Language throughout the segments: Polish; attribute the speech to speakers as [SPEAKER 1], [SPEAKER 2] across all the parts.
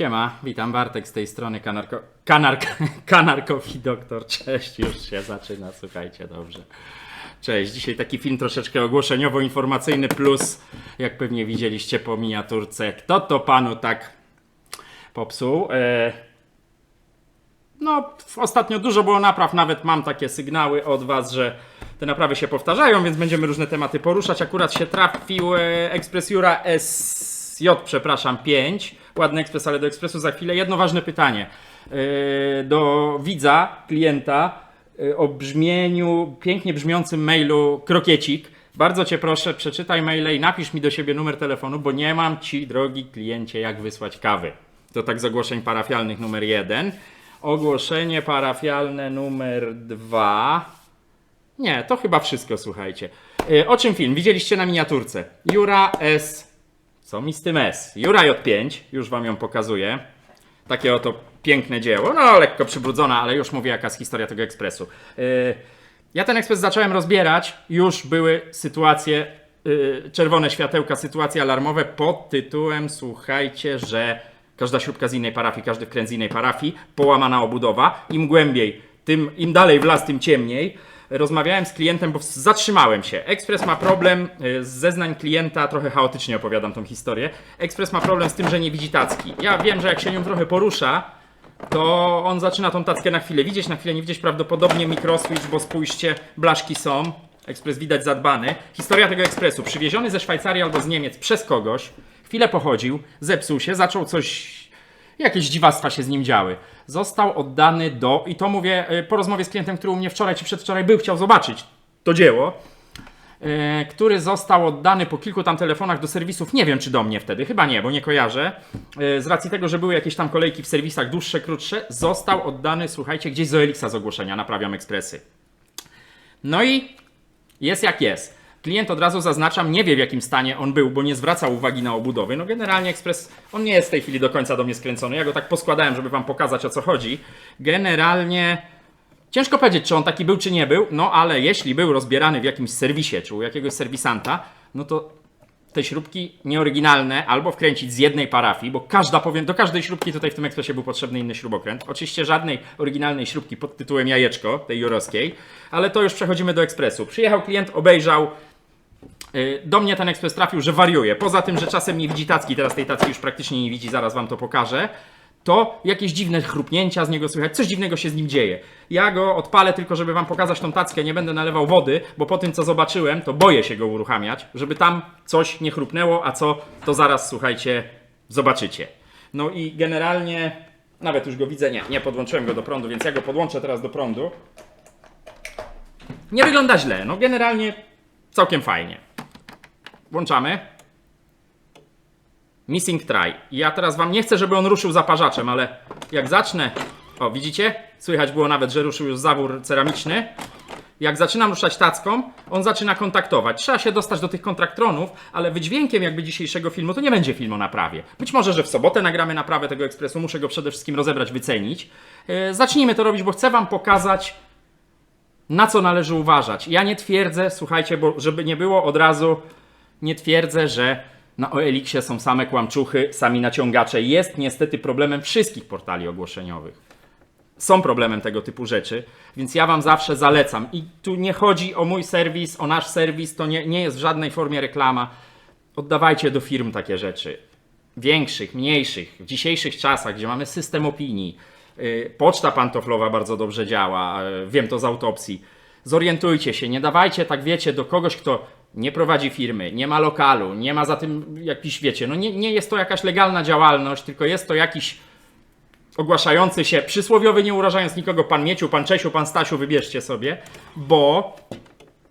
[SPEAKER 1] Siema, witam Bartek z tej strony Kanarko... Kanarko... Kanarkowi Doktor. Cześć, już się zaczyna, słuchajcie, dobrze. Cześć, dzisiaj taki film troszeczkę ogłoszeniowo-informacyjny plus, jak pewnie widzieliście po miniaturce, kto to panu tak popsuł. E... No, ostatnio dużo było napraw, nawet mam takie sygnały od Was, że te naprawy się powtarzają, więc będziemy różne tematy poruszać. Akurat się trafił e, Express Jura SJ, przepraszam, 5. Ładny ekspres, ale do ekspresu za chwilę. Jedno ważne pytanie e, do widza, klienta e, o brzmieniu, pięknie brzmiącym mailu krokiecik. Bardzo Cię proszę, przeczytaj maile i napisz mi do siebie numer telefonu, bo nie mam Ci, drogi kliencie, jak wysłać kawy. To tak z ogłoszeń parafialnych numer jeden. Ogłoszenie parafialne numer dwa. Nie, to chyba wszystko, słuchajcie. Y, O czym film? Widzieliście na miniaturce. Jura S. Co mi z tym S? Jura J5, już wam ją pokazuję. Takie oto piękne dzieło. No, lekko przybrudzona, ale już mówię, jaka jest historia tego ekspresu. Y, Ja ten ekspres zacząłem rozbierać. Już były sytuacje, y, czerwone światełka, sytuacje alarmowe pod tytułem, słuchajcie, że każda śrubka z innej parafii, każdy wkręt z innej parafii, połamana obudowa. Im głębiej, tym, im dalej w las, tym ciemniej. Rozmawiałem z klientem, bo zatrzymałem się. Ekspres ma problem y, z zeznań klienta, trochę chaotycznie opowiadam tą historię. Ekspres ma problem z tym, że nie widzi tacki. Ja wiem, że jak się nią trochę porusza, to on zaczyna tą tackę na chwilę widzieć, na chwilę nie widzieć. Prawdopodobnie mikroswitch, bo spójrzcie, blaszki są. Ekspres widać zadbany. Historia tego ekspresu. Przywieziony ze Szwajcarii albo z Niemiec przez kogoś. Chwilę pochodził, zepsuł się, zaczął coś... Jakieś dziwactwa się z nim działy. Został oddany do... I to mówię y, po rozmowie z klientem, który u mnie wczoraj czy przedwczoraj był, chciał zobaczyć to dzieło. e, który został oddany po kilku tam telefonach do serwisów. Nie wiem, czy do mnie wtedy, chyba nie, bo nie kojarzę. E, Z racji tego, że były jakieś tam kolejki w serwisach dłuższe, krótsze, został oddany, słuchajcie, gdzieś z z ogłoszenia, naprawiam ekspresy. No i jest jak jest. Klient od razu zaznaczam, nie wie w jakim stanie on był, bo nie zwracał uwagi na obudowy. No generalnie ekspres, on nie jest w tej chwili do końca do mnie skręcony. Ja go tak poskładałem, żeby wam pokazać o co chodzi. Generalnie Ciężko powiedzieć, czy on taki był, czy nie był, no ale jeśli był rozbierany w jakimś serwisie, czy u jakiegoś serwisanta, no to te śrubki nieoryginalne albo wkręcić z jednej parafii, bo każda powiem, do każdej śrubki tutaj w tym ekspresie był potrzebny inny śrubokręt. Oczywiście żadnej oryginalnej śrubki pod tytułem jajeczko, tej jurowskiej, ale to już przechodzimy do ekspresu. Przyjechał klient, obejrzał, do mnie ten ekspres trafił, że wariuje. Poza tym, że czasem nie widzi tacki, teraz tej tacki już praktycznie nie widzi, zaraz wam to pokażę. To jakieś dziwne chrupnięcia z niego słychać, coś dziwnego się z nim dzieje. Ja go odpalę tylko, żeby wam pokazać tą tackę, nie będę nalewał wody, bo po tym co zobaczyłem, to boję się go uruchamiać, żeby tam coś nie chrupnęło, a co, to zaraz słuchajcie, zobaczycie. No i generalnie, nawet już go widzę, nie, nie podłączyłem go do prądu, więc ja go podłączę teraz do prądu. Nie wygląda źle, no generalnie całkiem fajnie. Włączamy. Missing try. Ja teraz wam nie chcę, żeby on ruszył zaparzaczem, ale jak zacznę. O, widzicie? Słychać było nawet, że ruszył już zawór ceramiczny. Jak zaczynam ruszać tacką, on zaczyna kontaktować. Trzeba się dostać do tych kontraktronów, ale wydźwiękiem jakby dzisiejszego filmu to nie będzie film o naprawie. Być może, że w sobotę nagramy naprawę tego ekspresu, muszę go przede wszystkim rozebrać, wycenić. Yy, zacznijmy to robić, bo chcę wam pokazać, na co należy uważać. Ja nie twierdzę, słuchajcie, bo żeby nie było od razu, nie twierdzę, że na OLX-ie są same kłamczuchy, sami naciągacze. Jest niestety problemem wszystkich portali ogłoszeniowych. Są problemem tego typu rzeczy, więc ja Wam zawsze zalecam. I tu nie chodzi o mój serwis, o nasz serwis, to nie, nie jest w żadnej formie reklama. Oddawajcie do firm takie rzeczy. Większych, mniejszych, w dzisiejszych czasach, gdzie mamy system opinii, poczta pantoflowa bardzo dobrze działa, yy, wiem to z autopsji. Zorientujcie się, nie dawajcie tak, wiecie, do kogoś, kto nie prowadzi firmy, nie ma lokalu, nie ma za tym jakiś, wiecie, no nie, nie jest to jakaś legalna działalność, tylko jest to jakiś ogłaszający się, przysłowiowy, nie urażając nikogo, pan Mieciu, pan Czesiu, pan Stasiu, wybierzcie sobie, bo,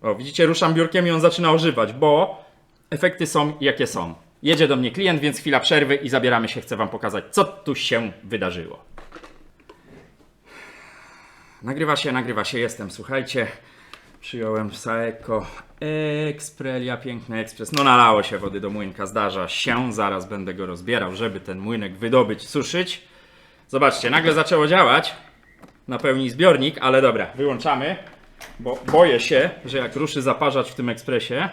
[SPEAKER 1] o widzicie, ruszam biurkiem i on zaczyna ożywać, bo efekty są jakie są. Jedzie do mnie klient, więc chwila przerwy i zabieramy się, chcę wam pokazać, co tu się wydarzyło. Nagrywa się, nagrywa się, jestem, słuchajcie. Przyjąłem Saeco Exprelia, piękny ekspres. No nalało się wody do młynka, zdarza się. Zaraz będę go rozbierał, żeby ten młynek wydobyć, suszyć. Zobaczcie, nagle zaczęło działać. Napełni zbiornik, ale dobra, wyłączamy. Bo boję się, że jak ruszy zaparzacz w tym ekspresie,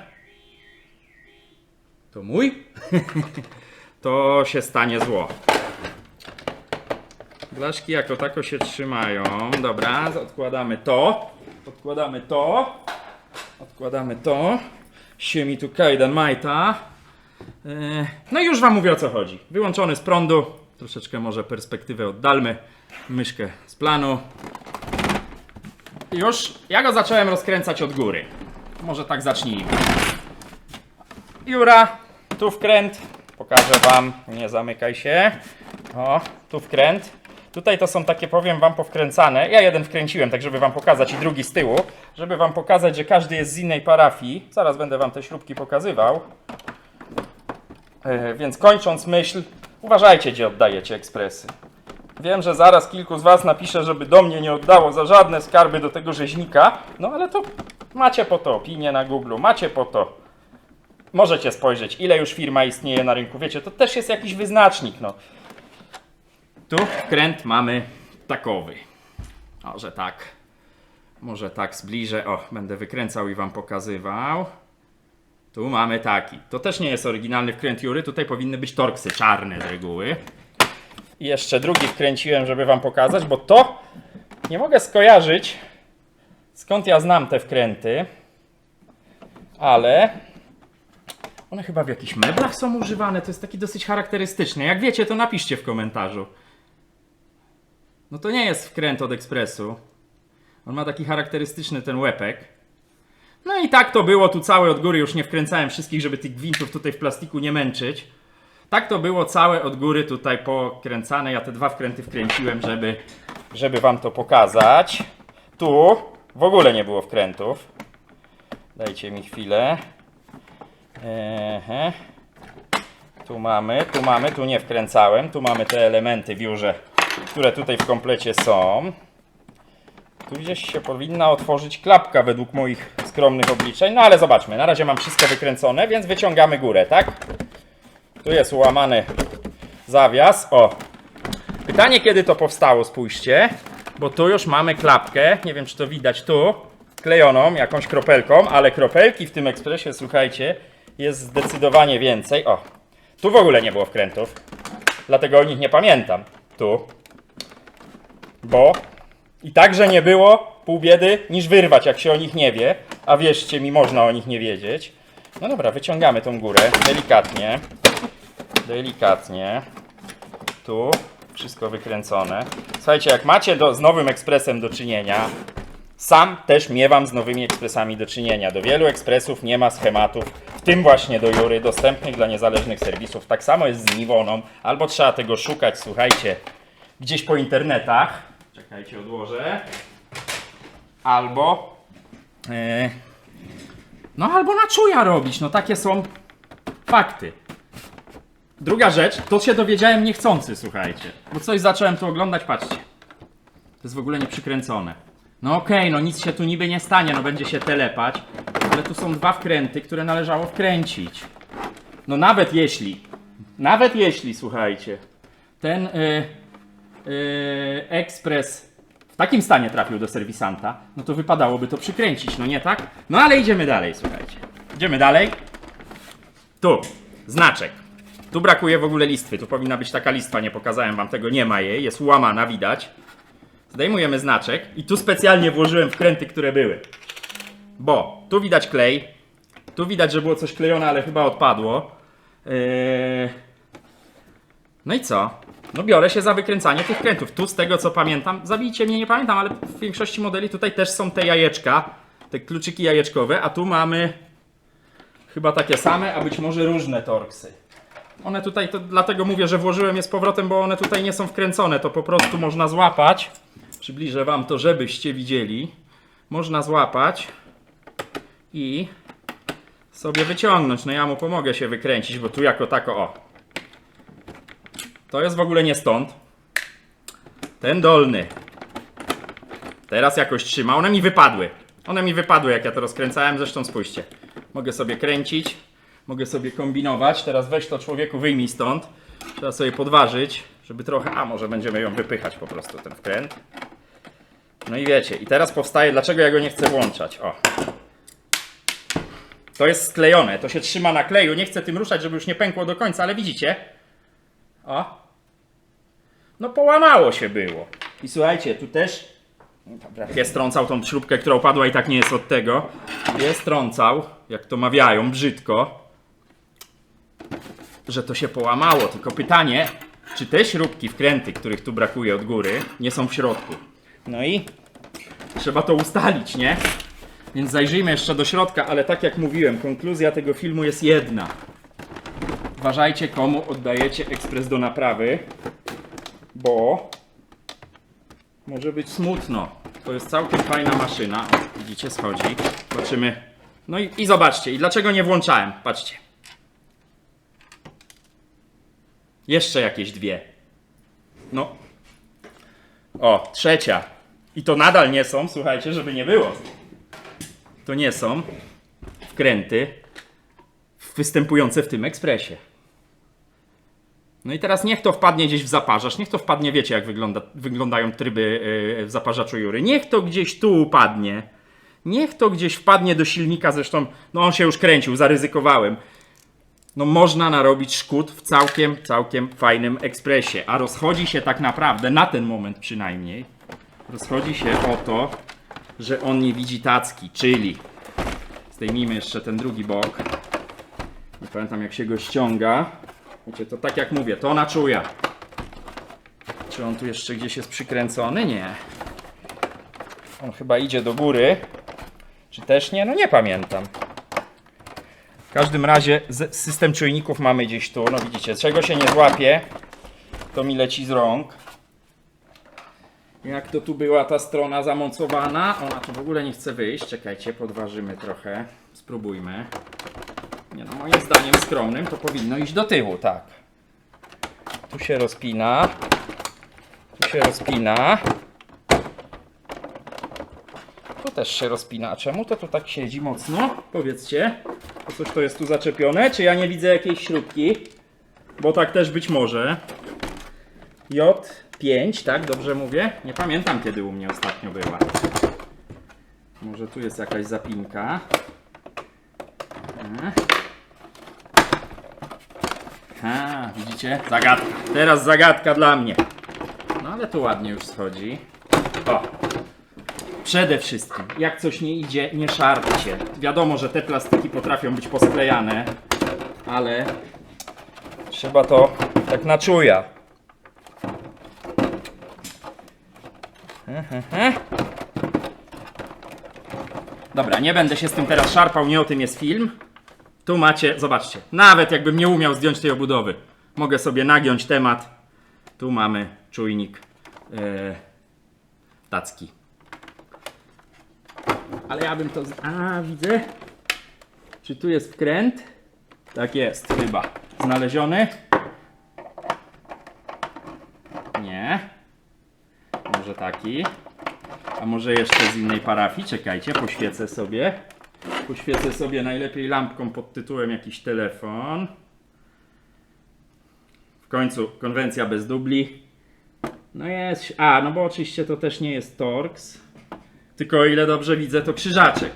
[SPEAKER 1] to mój, to się stanie zło. Blaszki jako tako się trzymają. Dobra, odkładamy to. Odkładamy to. Odkładamy to. Siemi tu kajdan majta. E, No i już wam mówię o co chodzi. Wyłączony z prądu. Troszeczkę może perspektywę oddalmy. Myszkę z planu. Już ja go zacząłem rozkręcać od góry. Może tak zacznijmy. Jura, tu wkręt. Pokażę wam. Nie zamykaj się. O, tu wkręt. Tutaj to są takie, powiem wam, powkręcane. Ja jeden wkręciłem, tak żeby wam pokazać i drugi z tyłu. Żeby wam pokazać, że każdy jest z innej parafii. Zaraz będę wam te śrubki pokazywał. E, więc kończąc myśl, uważajcie, gdzie oddajecie ekspresy. Wiem, że zaraz kilku z Was napisze, żeby do mnie nie oddało za żadne skarby do tego rzeźnika, no ale to macie po to opinię na Google, macie po to. Możecie spojrzeć, ile już firma istnieje na rynku. Wiecie, to też jest jakiś wyznacznik. No. Tu kręt mamy takowy. Może tak. Może tak zbliżę. O, będę wykręcał i Wam pokazywał. Tu mamy taki. To też nie jest oryginalny wkręt Jury. Tutaj powinny być torksy czarne z reguły. I jeszcze drugi wkręciłem, żeby wam pokazać, bo to nie mogę skojarzyć skąd ja znam te wkręty, ale one chyba w jakichś meblach są używane. To jest taki dosyć charakterystyczny. Jak wiecie, to napiszcie w komentarzu. No to nie jest wkręt od ekspresu. On ma taki charakterystyczny ten łepek. No i tak to było tu całe od góry. Już nie wkręcałem wszystkich, żeby tych gwintów tutaj w plastiku nie męczyć. Tak to było całe od góry tutaj pokręcane. Ja te dwa wkręty wkręciłem, żeby, żeby wam to pokazać. Tu w ogóle nie było wkrętów. Dajcie mi chwilę. Ehe. Tu mamy, tu mamy, tu nie wkręcałem. Tu mamy te elementy w biurze, które tutaj w komplecie są. Tu gdzieś się powinna otworzyć klapka według moich skromnych obliczeń. No ale zobaczmy, na razie mam wszystko wykręcone, więc wyciągamy górę, tak? Tu jest ułamany zawias. O. Pytanie, kiedy to powstało, spójrzcie. Bo tu już mamy klapkę. Nie wiem, czy to widać tu. Klejoną jakąś kropelką, ale kropelki w tym ekspresie, słuchajcie, jest zdecydowanie więcej. O. Tu w ogóle nie było wkrętów. Dlatego o nich nie pamiętam. Tu. Bo i także nie było pół biedy niż wyrwać, jak się o nich nie wie. A wierzcie mi, można o nich nie wiedzieć. No dobra, wyciągamy tą górę delikatnie delikatnie. Tu wszystko wykręcone. Słuchajcie, jak macie do, z nowym ekspresem do czynienia, sam też miewam z nowymi ekspresami do czynienia. Do wielu ekspresów nie ma schematów, w tym właśnie do Jury, dostępnych dla niezależnych serwisów. Tak samo jest z Niwoną, albo trzeba tego szukać, słuchajcie, gdzieś po internetach. Czekajcie, odłożę. Albo. e, no, albo na czuja robić. No, takie są fakty. Druga rzecz, to się dowiedziałem niechcący, słuchajcie. Bo coś zacząłem tu oglądać, patrzcie. To jest w ogóle nieprzykręcone. No okej, no nic się tu niby nie stanie, no będzie się telepać. Ale tu są dwa wkręty, które należało wkręcić. No nawet jeśli, nawet jeśli, słuchajcie, ten y, y, ekspres w takim stanie trafił do serwisanta, no to wypadałoby to przykręcić, no nie tak? No ale idziemy dalej, słuchajcie. Idziemy dalej. Tu, znaczek. Tu brakuje w ogóle listwy. Tu powinna być taka listwa, nie pokazałem wam tego, nie ma jej, jest ułamana, widać. Zdejmujemy znaczek i tu specjalnie włożyłem wkręty, które były. Bo tu widać klej, tu widać, że było coś klejone, ale chyba odpadło. Yy... No i co? No biorę się za wykręcanie tych wkrętów. Tu z tego co pamiętam, zabijcie mnie, nie pamiętam, ale w większości modeli tutaj też są te jajeczka, te kluczyki jajeczkowe, a tu mamy chyba takie same, a być może różne torksy. One tutaj, to dlatego mówię, że włożyłem je z powrotem, bo one tutaj nie są wkręcone. To po prostu można złapać. Przybliżę wam to, żebyście widzieli. Można złapać i sobie wyciągnąć. No ja mu pomogę się wykręcić, bo tu jako tako, o. To jest w ogóle nie stąd. Ten dolny. Teraz jakoś trzyma. One mi wypadły. One mi wypadły, jak ja to rozkręcałem. Zresztą spójrzcie. Mogę sobie kręcić. Mogę sobie kombinować. Teraz weź to człowieku, wyjmij stąd. Trzeba sobie podważyć, żeby trochę. A może będziemy ją wypychać po prostu, ten wkręt. No i wiecie, i teraz powstaje, dlaczego ja go nie chcę włączać. O. To jest sklejone, to się trzyma na kleju. Nie chcę tym ruszać, żeby już nie pękło do końca, ale widzicie? O. no połamało się było. I słuchajcie, tu też Dobra, pies trącał tą śrubkę, która upadła i tak nie jest od tego. Pies trącał, jak to mawiają, brzydko, że to się połamało. Tylko pytanie, czy te śrubki, wkręty, których tu brakuje od góry, nie są w środku? No i trzeba to ustalić, nie? Więc zajrzyjmy jeszcze do środka, ale tak jak mówiłem, konkluzja tego filmu jest jedna. Uważajcie, komu oddajecie ekspres do naprawy, bo może być smutno. To jest całkiem fajna maszyna. Widzicie, schodzi. Zobaczymy. No i, i zobaczcie, i dlaczego nie włączałem? Patrzcie. Jeszcze jakieś dwie. No. O, trzecia. I to nadal nie są, słuchajcie, żeby nie było. To nie są wkręty występujące w tym ekspresie. No i teraz niech to wpadnie gdzieś w zaparzacz, niech to wpadnie, wiecie jak wygląda, wyglądają tryby yy, w zaparzaczu Jury. Niech to gdzieś tu upadnie. Niech to gdzieś wpadnie do silnika, zresztą no on się już kręcił, zaryzykowałem. No można narobić szkód w całkiem, całkiem fajnym ekspresie, a rozchodzi się tak naprawdę, na ten moment przynajmniej, rozchodzi się o to, że on nie widzi tacki, czyli zdejmijmy jeszcze ten drugi bok. Nie pamiętam jak się go ściąga. Wiecie, to tak jak mówię, to na czuja. Czy on tu jeszcze gdzieś jest przykręcony? Nie. On chyba idzie do góry. Czy też nie? No nie pamiętam. W każdym razie system czujników mamy gdzieś tu. No widzicie, czego się nie złapie, to mi leci z rąk. Jak to tu była ta strona zamocowana? Ona tu w ogóle nie chce wyjść. Czekajcie, podważymy trochę. Spróbujmy. Nie no, moim zdaniem skromnym to powinno iść do tyłu, tak. Tu się rozpina. Tu się rozpina. Tu też się rozpina. Czemu to tu tak siedzi mocno? Powiedzcie. To coś to jest tu zaczepione? Czy ja nie widzę jakiejś śrubki? Bo tak też być może. J5, tak? Dobrze mówię? Nie pamiętam kiedy u mnie ostatnio była. Może tu jest jakaś zapinka. E. A, widzicie? Zagadka. Teraz zagadka dla mnie. No ale tu ładnie już schodzi. O. Przede wszystkim, jak coś nie idzie, nie szarpcie. Wiadomo, że te plastiki potrafią być posklejane, ale trzeba to tak na czuja. Dobra, nie będę się z tym teraz szarpał, nie o tym jest film. Tu macie, zobaczcie, nawet jakbym nie umiał zdjąć tej obudowy, mogę sobie nagiąć temat. Tu mamy czujnik e, tacki. Ale ja bym to. Z... A, widzę. Czy tu jest wkręt? Tak jest, chyba. Znaleziony? Nie. Może taki. A może jeszcze z innej parafii? Czekajcie, poświecę sobie. Poświecę sobie najlepiej lampką pod tytułem jakiś telefon. W końcu konwencja bez dubli. No jest. A, no bo oczywiście to też nie jest Torx. Tylko o ile dobrze widzę, to krzyżaczek.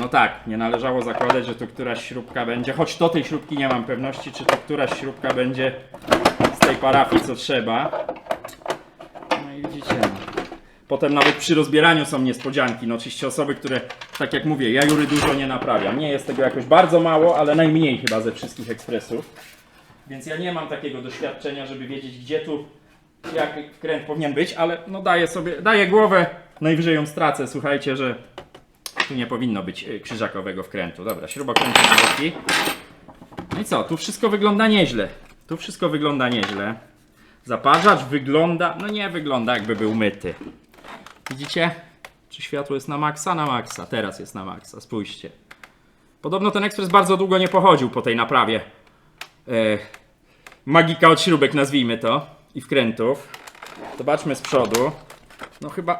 [SPEAKER 1] No tak, nie należało zakładać, że to któraś śrubka będzie, choć do tej śrubki nie mam pewności, czy to któraś śrubka będzie z tej parafii, co trzeba. No i widzicie, no. Potem nawet przy rozbieraniu są niespodzianki. No oczywiście osoby, które, tak jak mówię, ja Jury dużo nie naprawiam. Nie jest tego jakoś bardzo mało, ale najmniej chyba ze wszystkich ekspresów. Więc ja nie mam takiego doświadczenia, żeby wiedzieć, gdzie tu jak wkręt powinien być, ale no daję sobie, daję głowę, najwyżej ją stracę. Słuchajcie, że tu nie powinno być y, krzyżakowego wkrętu. Dobra, śrubokręt boki. No i co, tu wszystko wygląda nieźle. Tu wszystko wygląda nieźle. Zaparzacz wygląda, no nie wygląda jakby był myty. Widzicie? Czy światło jest na maksa? Na maksa. Teraz jest na maksa. Spójrzcie. Podobno ten ekspres bardzo długo nie pochodził po tej naprawie. E, magika od śrubek, nazwijmy to. I wkrętów. Zobaczmy z przodu. No chyba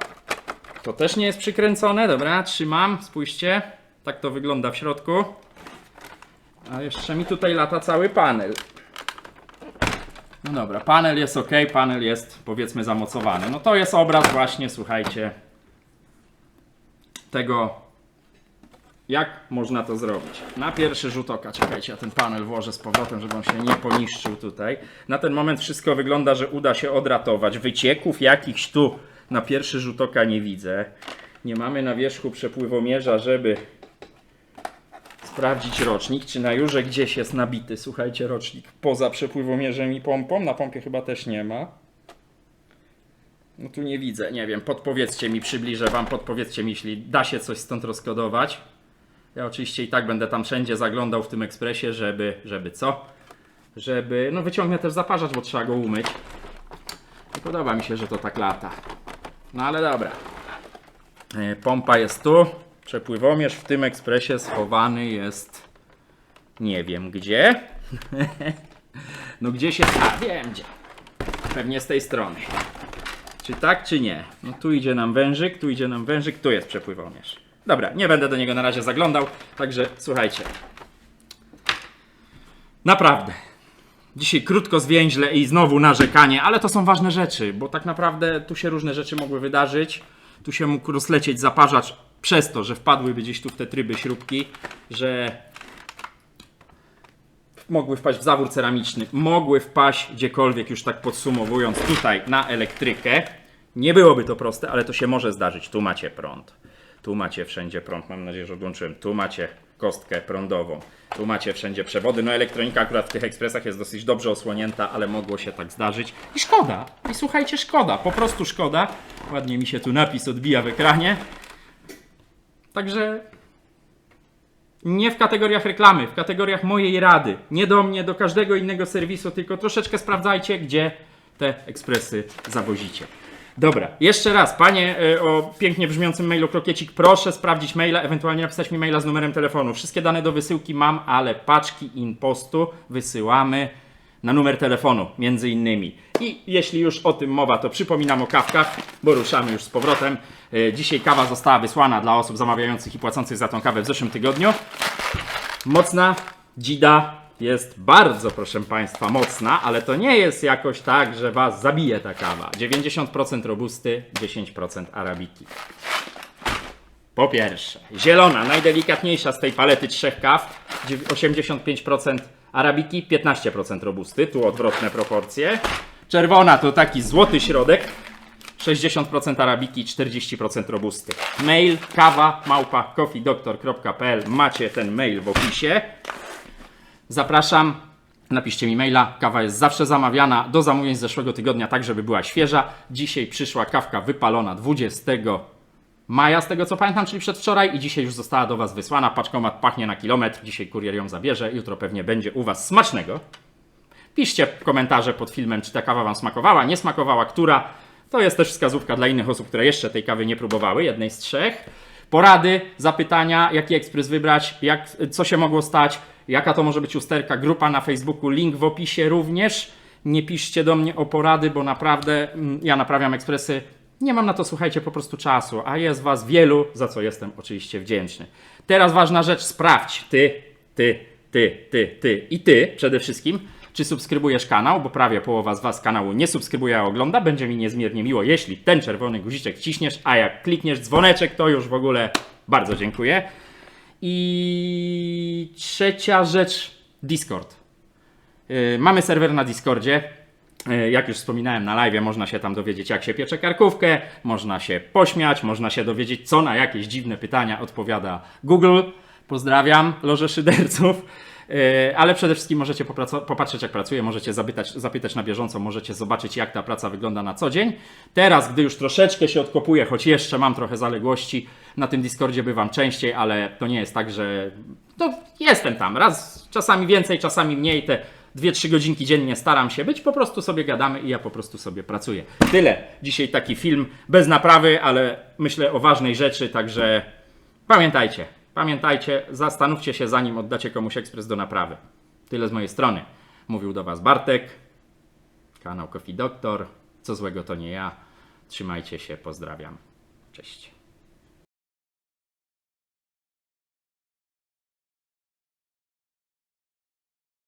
[SPEAKER 1] to też nie jest przykręcone. Dobra, trzymam. Spójrzcie. Tak to wygląda w środku. A jeszcze mi tutaj lata cały panel. No dobra, panel jest ok, panel jest powiedzmy zamocowany. No to jest obraz właśnie, słuchajcie, tego Jak można to zrobić? Na pierwszy rzut oka, czekajcie, ja ten panel włożę z powrotem, żeby on się nie poniszczył tutaj. Na ten moment wszystko wygląda, że uda się odratować. Wycieków jakichś tu na pierwszy rzut oka nie widzę. Nie mamy na wierzchu przepływomierza, żeby sprawdzić rocznik, czy na jurze gdzieś jest nabity, słuchajcie, rocznik poza przepływomierzem i pompą. Na pompie chyba też nie ma. No tu nie widzę, nie wiem, podpowiedzcie mi, przybliżę wam, podpowiedzcie mi, jeśli da się coś stąd rozkodować. Ja oczywiście i tak będę tam wszędzie zaglądał w tym ekspresie, żeby, żeby co? Żeby, no wyciągnę też zaparzacz, bo trzeba go umyć. Nie podoba mi się, że to tak lata. No ale dobra. E, Pompa jest tu. Przepływomierz w tym ekspresie schowany jest. Nie wiem gdzie. no gdzieś jest. A wiem gdzie. Pewnie z tej strony. Czy tak, czy nie? No tu idzie nam wężyk, tu idzie nam wężyk, tu jest przepływomierz. Dobra, nie będę do niego na razie zaglądał, także słuchajcie. Naprawdę. Dzisiaj krótko, zwięźle i znowu narzekanie, ale to są ważne rzeczy, bo tak naprawdę tu się różne rzeczy mogły wydarzyć. Tu się mógł rozlecieć zaparzacz przez to, że wpadłyby gdzieś tu w te tryby śrubki, że mogły wpaść w zawór ceramiczny, mogły wpaść gdziekolwiek, już tak podsumowując, tutaj na elektrykę. Nie byłoby to proste, ale to się może zdarzyć. Tu macie prąd. Tu macie wszędzie prąd, mam nadzieję, że odłączyłem. Tu macie kostkę prądową. Tu macie wszędzie przewody. No elektronika akurat w tych ekspresach jest dosyć dobrze osłonięta, ale mogło się tak zdarzyć. I szkoda. I słuchajcie, szkoda. Po prostu szkoda. Ładnie mi się tu napis odbija w ekranie. Także nie w kategoriach reklamy, w kategoriach mojej rady. Nie do mnie, do każdego innego serwisu, tylko troszeczkę sprawdzajcie, gdzie te ekspresy zawozicie. Dobra, jeszcze raz, panie y, o pięknie brzmiącym mailu krokiecik, proszę sprawdzić maila, ewentualnie napisać mi maila z numerem telefonu. Wszystkie dane do wysyłki mam, ale paczki impostu wysyłamy na numer telefonu, między innymi. I jeśli już o tym mowa, to przypominam o kawkach, bo ruszamy już z powrotem. Y, Dzisiaj kawa została wysłana dla osób zamawiających i płacących za tą kawę w zeszłym tygodniu. Mocna dzida jest bardzo, proszę Państwa, mocna, ale to nie jest jakoś tak, że Was zabije ta kawa. 90% robusty, 10% arabiki. Po pierwsze, zielona, najdelikatniejsza z tej palety trzech kaw, dziew- 85% arabiki, 15% robusty, tu odwrotne proporcje. Czerwona to taki złoty środek, 60% arabiki, 40% robusty. Mail kawa małpa coffeedoctor.pl macie ten mail w opisie. Zapraszam. Napiszcie mi maila. Kawa jest zawsze zamawiana do zamówień z zeszłego tygodnia, tak żeby była świeża. Dzisiaj przyszła kawka wypalona 20 maja, z tego co pamiętam, czyli przedwczoraj, i dzisiaj już została do Was wysłana. Paczkomat pachnie na kilometr. Dzisiaj kurier ją zabierze. Jutro pewnie będzie u Was smacznego. Piszcie komentarze pod filmem, czy ta kawa Wam smakowała, nie smakowała, która. To jest też wskazówka dla innych osób, które jeszcze tej kawy nie próbowały, jednej z trzech. Porady, zapytania, jaki ekspres wybrać, jak, co się mogło stać, jaka to może być usterka, grupa na Facebooku, link w opisie również. Nie piszcie do mnie o porady, bo naprawdę mm, ja naprawiam ekspresy. Nie mam na to, słuchajcie, po prostu czasu, a jest Was wielu, za co jestem oczywiście wdzięczny. Teraz ważna rzecz, sprawdź, ty, ty, ty, ty, ty i ty przede wszystkim, czy subskrybujesz kanał, bo prawie połowa z Was kanału nie subskrybuje, a ogląda. Będzie mi niezmiernie miło, jeśli ten czerwony guziczek ciśniesz, a jak klikniesz dzwoneczek, to już w ogóle bardzo dziękuję. I trzecia rzecz, Discord. Yy, Mamy serwer na Discordzie. Yy, Jak już wspominałem na live, można się tam dowiedzieć, jak się piecze karkówkę, można się pośmiać, można się dowiedzieć, co na jakieś dziwne pytania odpowiada Google. Pozdrawiam, loże szyderców. Yy, Ale przede wszystkim możecie popatrzeć, jak pracuję, możecie zapytać, zapytać na bieżąco, możecie zobaczyć, jak ta praca wygląda na co dzień. Teraz, gdy już troszeczkę się odkopuję, choć jeszcze mam trochę zaległości, na tym Discordzie bywam częściej, ale to nie jest tak, że. No, jestem tam. Raz, czasami więcej, czasami mniej. Te 2-3 godzinki dziennie staram się być, po prostu sobie gadamy i ja po prostu sobie pracuję. Tyle. Dzisiaj taki film bez naprawy, ale myślę o ważnej rzeczy, także pamiętajcie, pamiętajcie, zastanówcie się zanim oddacie komuś ekspres do naprawy. Tyle z mojej strony. Mówił do Was Bartek, kanał Coffee Doctor. Co złego to nie ja. Trzymajcie się, pozdrawiam. Cześć.